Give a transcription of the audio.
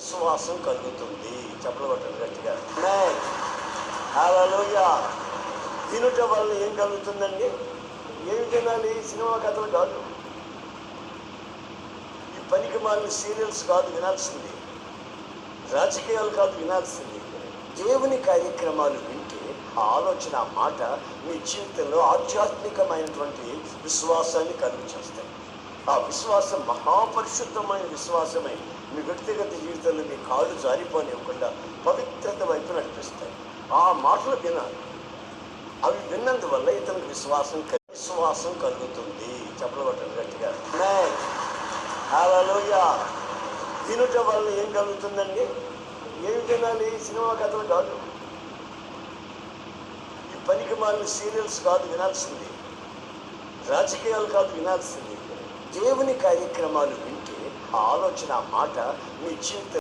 విశ్వాసం కలుగుతుంది. చెప్పబట్టండి గట్టిగా. హలోయ వినుట వల్ల ఏం కలుగుతుందండి? ఏమి తినాలి సినిమా కథలు కాదు. ఈ పనికి మాలిన సీరియల్స్ కాదు వినాల్సింది. రాజకీయాలు కాదు వినాల్సింది. దేవుని కార్యక్రమాలు వింటే ఆ ఆలోచన ఆ మాట మీ జీవితంలో ఆధ్యాత్మికమైనటువంటి విశ్వాసాన్ని కలుగు చేస్తాయి. ఆ విశ్వాసం మహాపరిశుద్ధమైన విశ్వాసమై మీ వ్యక్తిగత జీవితంలో మీ కాళ్ళు జారిపోనివ్వకుండా పవిత్రత వైపు నడిపిస్తాయి. ఆ మాటలు వినాలి అవి విన్నందువల్ల ఇతనికి విశ్వాసం విశ్వాసం కలుగుతుంది. చెప్పబట్టండి గట్టిగా. హలోయా తినుట వల్ల ఏం కలుగుతుందండి? ఏమి తినాలి సినిమా కథలు కాదు. ఈ పనికి మాలిన సీరియల్స్ కాదు వినాల్సింది. రాజకీయాలు కాదు వినాల్సింది. దేవుని కార్యక్రమాలు వింటే ఆ ఆలోచన మాట మీ జీవితం